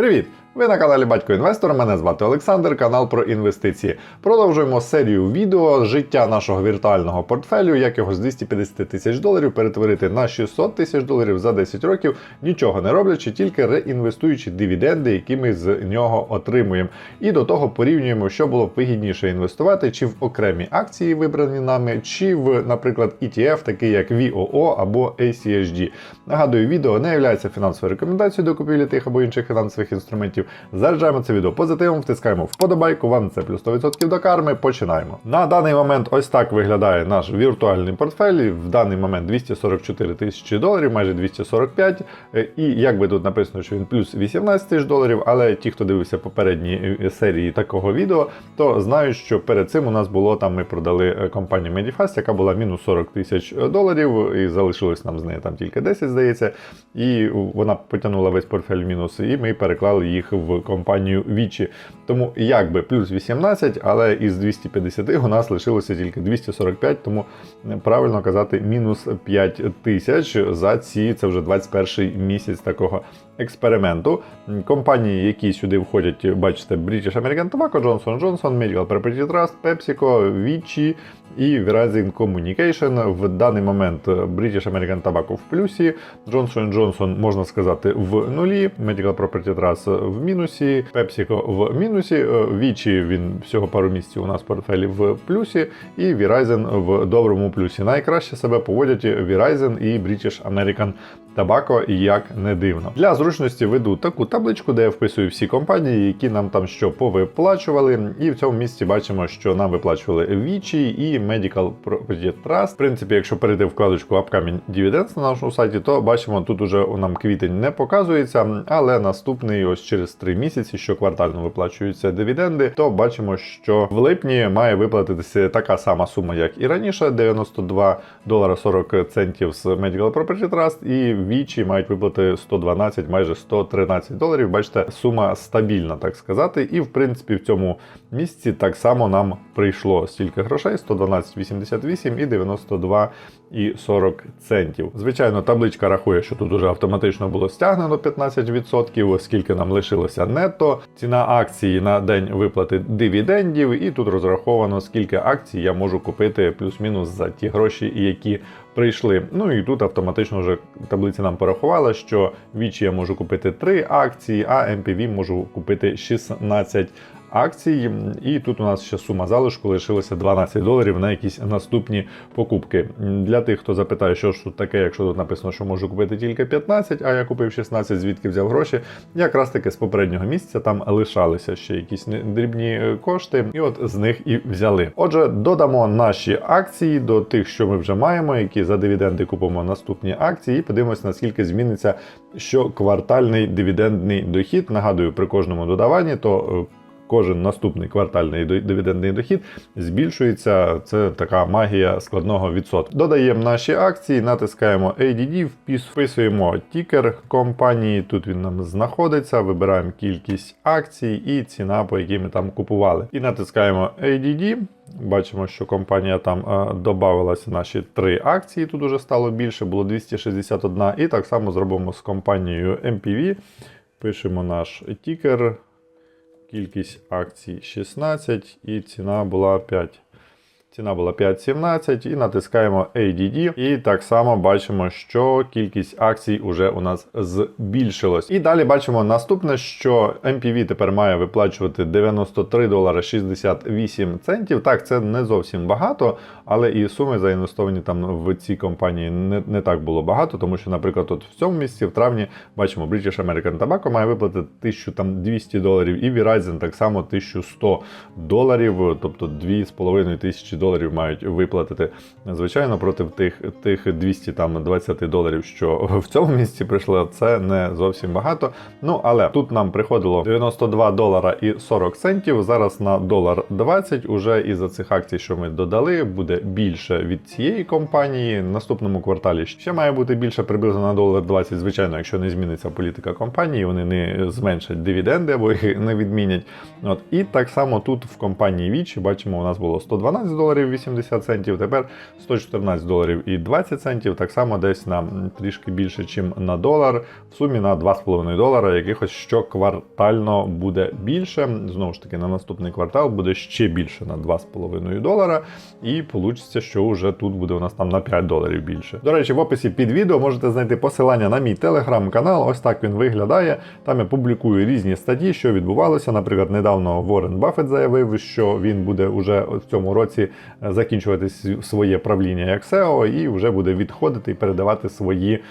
Привіт! Ви на каналі Батько Інвестор. Мене звати Олександр, канал про інвестиції. Продовжуємо серію відео життя нашого віртуального портфелю, як його з 250 тисяч доларів перетворити на 600 тисяч доларів за 10 років, нічого не роблячи, тільки реінвестуючи дивіденди, які ми з нього отримуємо. І до того порівнюємо, що було б вигідніше інвестувати, чи в окремі акції, вибрані нами, чи в, наприклад, ETF, такий як VOO або ACHD. Нагадую, відео не є фінансовою рекомендацією до купівлі тих або інших фінансових інструментів. Заряджаємо це відео позитивом, втискаємо вподобайку, вам це плюс 100% до карми. Починаємо. На даний момент ось так виглядає наш віртуальний портфель. В даний момент 244 тисячі доларів, майже 245. Е, І як би тут написано, що він плюс 18 тисяч доларів, але ті, хто дивився попередні е, серії такого відео, то знають, що перед цим у нас було там, ми продали е, компанію Medifast, яка була мінус 40 тисяч доларів, і залишилось нам з неї там тільки 10, здається. І вона потягнула весь портфель в мінус, і ми переклали їх в компанію Вічі. Тому якби плюс 18, але із 250 у нас лишилося тільки 245, тому правильно казати мінус 5 тисяч за ці, це вже 21 місяць такого експерименту. Компанії, які сюди входять, бачите, British American Tobacco, Johnson Johnson, Medical Property Trust, PepsiCo, Vichy і Verizon Communication. В даний момент British American Tobacco в плюсі, Johnson Johnson, можна сказати, в нулі, Medical Property Trust в мінусі, PepsiCo в мінусі, Vichy, він всього пару місяців у нас в портфелі в плюсі, і Verizon в доброму плюсі. Найкраще себе поводять Verizon і British American Табако, як не дивно. Для зручності веду таку табличку, де я вписую всі компанії, які нам там що повиплачували. І в цьому місці бачимо, що нам виплачували Vici і Medical Property Trust. В принципі, якщо перейти вкладочку Upcoming Dividends на нашому сайті, то бачимо, тут уже нам квітень не показується, але наступний ось через 3 місяці, що квартально виплачуються дивіденди, то бачимо, що в липні має виплатитися така сама сума, як і раніше: 92 долара 40 центів з Medical Property Trust і Вічі мають виплати 112, майже 113 доларів. Бачите, сума стабільна, так сказати. І в принципі в цьому місці так само нам прийшло стільки грошей: 112,88 і 92 і 40 центів. Звичайно, табличка рахує, що тут уже автоматично було стягнено 15%, оскільки нам лишилося нетто. Ціна акції на день виплати дивідендів, і тут розраховано, скільки акцій я можу купити плюс-мінус за ті гроші, які прийшли. Ну і тут автоматично вже таблиця нам порахувала, що Вічі я можу купити 3 акції, а MPV можу купити 16 акцій. І тут у нас ще сума залишку лишилася 12 доларів на якісь наступні покупки. Для тих, хто запитає, що ж тут таке, якщо тут написано, що можу купити тільки 15, а я купив 16, звідки взяв гроші. Якраз таки з попереднього місяця там лишалися ще якісь дрібні кошти, і от з них і взяли. Отже, додамо наші акції до тих, що ми вже маємо, які за дивіденди купимо наступні акції, і подивимося, наскільки зміниться щоквартальний дивідендний дохід. Нагадую, при кожному додаванні то. Кожен наступний квартальний дивідендний дохід збільшується. Це така магія складного відсотку. Додаємо наші акції, натискаємо ADD, вписуємо тікер компанії. Тут він нам знаходиться. Вибираємо кількість акцій і ціна, по якій ми там купували. І натискаємо ADD. Бачимо, що компанія там додавалася наші три акції. Тут уже стало більше, було 261. І так само зробимо з компанією MPV. Пишемо наш тікер. Кількість акцій 16 і ціна була 5. Ціна була 5,17 і натискаємо ADD. І так само бачимо, що кількість акцій уже у нас збільшилась. І далі бачимо наступне, що MPV тепер має виплачувати 93 долари 68 центів. Так, це не зовсім багато, але і суми заінвестовані там в ці компанії не, не так було багато, тому що, наприклад, от в цьому місці, в травні, бачимо, British American Tobacco має виплатити 1200 доларів, і Verizon так само 1100 доларів, тобто 2,5 тисячі доларів мають виплатити. Звичайно, проти тих тих 220 доларів, що в цьому місці прийшло, це не зовсім багато. Ну але тут нам приходило 92 долара і 40 центів. Зараз на долар 20 уже із за цих акцій, що ми додали, буде більше від цієї компанії. В наступному кварталі ще має бути більше приблизно на долар 20. Звичайно, якщо не зміниться політика компанії, вони не зменшать дивіденди або їх не відмінять. От і так само тут в компанії Вічі бачимо, у нас було 112 доларів доларів 80 центів, тепер 114 доларів і 20 центів, так само десь на трішки більше, ніж на долар, в сумі на 2,5 долара, якихось щоквартально буде більше. Знову ж таки, на наступний квартал буде ще більше на 2,5 долара, і вийде, що вже тут буде у нас там на 5 доларів більше. До речі, в описі під відео можете знайти посилання на мій телеграм-канал. Ось так він виглядає. Там я публікую різні статті, що відбувалося. Наприклад, недавно Ворен Баффет заявив, що він буде уже в цьому році закінчувати своє правління як SEO і вже буде відходити і передавати свої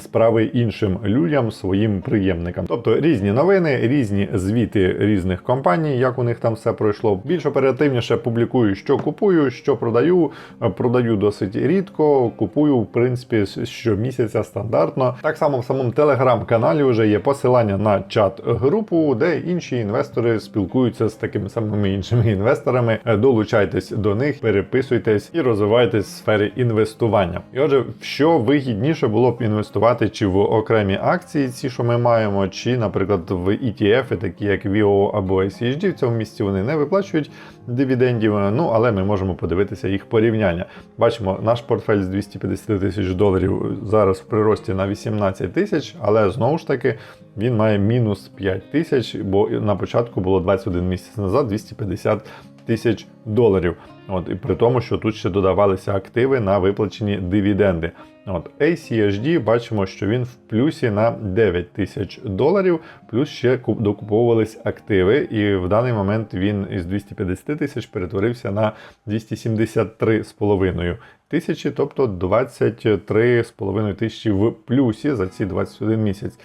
справи іншим людям, своїм приємникам. Тобто різні новини, різні звіти різних компаній, як у них там все пройшло. Більш оперативніше публікую, що купую, що продаю. Продаю досить рідко, купую, в принципі, щомісяця стандартно. Так само в самому телеграм-каналі вже є посилання на чат-групу, де інші інвестори спілкуються з такими самими іншими інвесторами. Долучайтесь до них, переписуйтесь і розвивайтесь в сфері інвестування. І отже, що вигідніше було б інвестувати чи в окремі акції, ці, що ми маємо, чи, наприклад, в ETF, такі як VO або ICHD, в цьому місці вони не виплачують дивідендів. Ну але ми можемо подивитися їх порівняння. Бачимо, наш портфель з 250 тисяч доларів зараз в прирості на 18 тисяч, але знову ж таки він має мінус 5 тисяч, бо на початку було 21 місяць назад 250 тисяч доларів. От і при тому, що тут ще додавалися активи на виплачені дивіденди. От ACHD бачимо, що він в плюсі на 9 тисяч доларів, плюс ще куп- докуповувались активи, і в даний момент він із 250 тисяч перетворився на 273,5 тисячі, тобто 23,5 тисячі в плюсі за ці 21 місяць.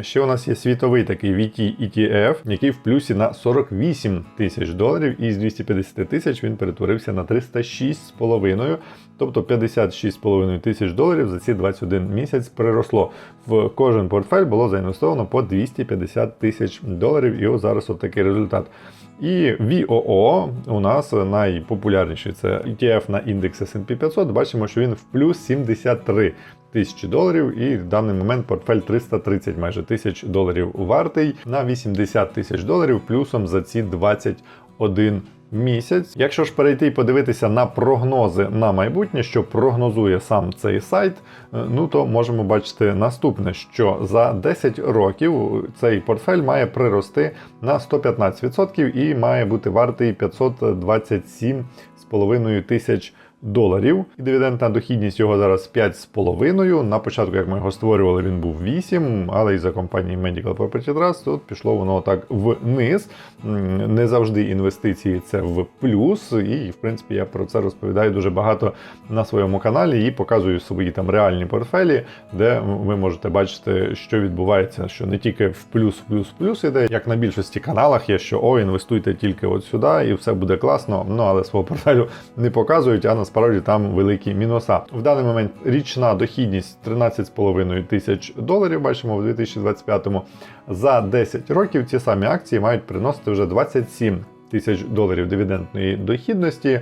Ще у нас є світовий такий VT ETF, який в плюсі на 48 тисяч доларів, і з 250 тисяч він перетворився на 306,5, тобто 56,5 тисяч доларів за ці 21 місяць приросло. В кожен портфель було заінвестовано по 250 тисяч доларів, і зараз от такий результат. І VOO у нас найпопулярніший це ETF на індекс S&P 500. Бачимо, що він в плюс 73 тисячі доларів, і в даний момент портфель 330 майже тисяч доларів вартий на 80 тисяч доларів плюсом за ці 21 місяць. Якщо ж перейти і подивитися на прогнози на майбутнє, що прогнозує сам цей сайт, е, ну то можемо бачити наступне: що за 10 років цей портфель має прирости на 115% і має бути вартий 527,5 тисяч доларів. І дивідендна дохідність його зараз 5,5. На початку, як ми його створювали, він був 8, але із-за компанії Medical Property Trust тут пішло воно так вниз. Не завжди інвестиції це в плюс. І, в принципі, я про це розповідаю дуже багато на своєму каналі і показую свої там реальні портфелі, де ви можете бачити, що відбувається, що не тільки в плюс, плюс, плюс іде, як на більшості каналах є, що о, інвестуйте тільки от сюди, і все буде класно. Ну але свого портфелю не показують, а насправді там великі мінуса. В даний момент річна дохідність 13,5 тисяч доларів. Бачимо в 2025-му. За 10 років ці самі акції мають приносити вже 27 тисяч доларів дивідендної дохідності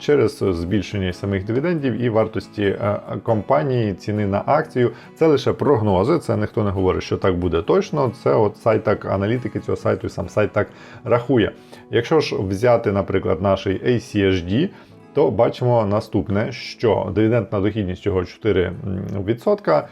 через збільшення самих дивідендів і вартості е, компанії, ціни на акцію. Це лише прогнози. Це ніхто не говорить, що так буде точно. Це от сайт так аналітики цього сайту, і сам сайт так рахує. Якщо ж взяти, наприклад, наш ACHD, то бачимо наступне, що дивідендна дохідність його 4%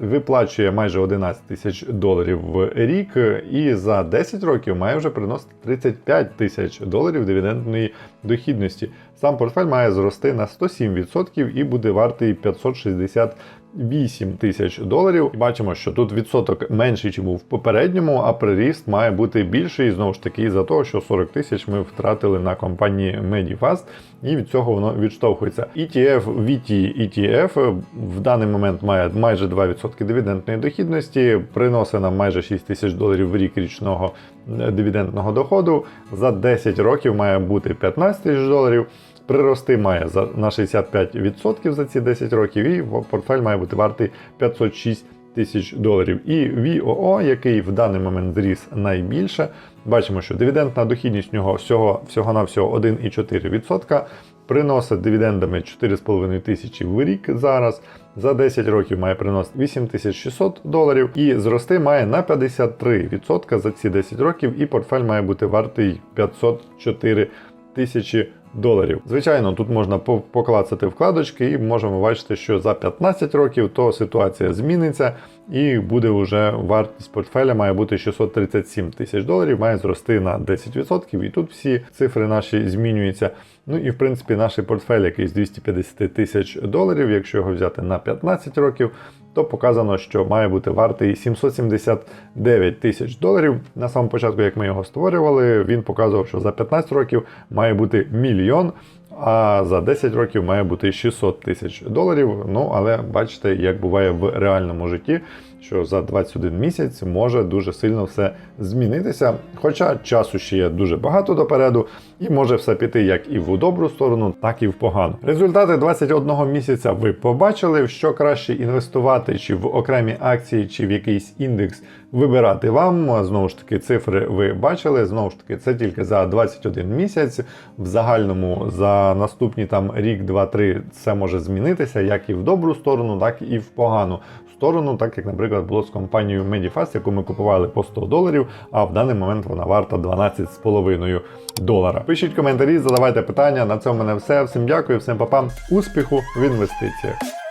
виплачує майже 11 тисяч доларів в рік, і за 10 років має вже приносити 35 тисяч доларів дивідендної дохідності. Сам портфель має зрости на 107% і буде вартий 560 8 тисяч доларів. І бачимо, що тут відсоток менший, ніж в попередньому, а приріст має бути більший. Знову ж таки, із-за того, що 40 тисяч ми втратили на компанії Medifast, і від цього воно відштовхується. ETF VT ETF в даний момент має майже 2% дивідендної дохідності, приносить нам майже 6 тисяч доларів в рік річного е, дивідендного доходу. За 10 років має бути 15 тисяч доларів. Прирости має на 65% за ці 10 років, і портфель має бути вартий 506 тисяч доларів. І VOO, який в даний момент зріс найбільше, бачимо, що дивідендна дохідність нього всього, всього на всього 1,4%. Приносить дивідендами 4,5 тисячі в рік зараз. За 10 років має приносити 8600 доларів і зрости має на 53% за ці 10 років, і портфель має бути вартий 504 тисячі доларів. Звичайно, тут можна поклацати вкладочки, і можемо бачити, що за 15 років то ситуація зміниться, і буде вже вартість портфеля має бути 637 тисяч доларів, має зрости на 10%. І тут всі цифри наші змінюються. Ну і в принципі наш портфель, який з 250 тисяч доларів, якщо його взяти на 15 років, то показано, що має бути вартий 779 тисяч доларів. На самому початку, як ми його створювали, він показував, що за 15 років має бути мільйон. А за 10 років має бути 600 тисяч доларів. Ну але бачите, як буває в реальному житті, що за 21 місяць може дуже сильно все змінитися. Хоча часу ще є дуже багато допереду, і може все піти як і в добру сторону, так і в погану. Результати 21 місяця ви побачили, що краще інвестувати, чи в окремі акції, чи в якийсь індекс вибирати вам. Знову ж таки, цифри ви бачили. Знову ж таки, це тільки за 21 місяць. В загальному за наступні там рік, два, три це може змінитися як і в добру сторону, так і в погану сторону, так як, наприклад, було з компанією Medifast, яку ми купували по 100 доларів, а в даний момент вона варта 12,5 долара. Пишіть коментарі, задавайте питання. На цьому мене все. Всім дякую, всім папам, успіху в інвестиціях.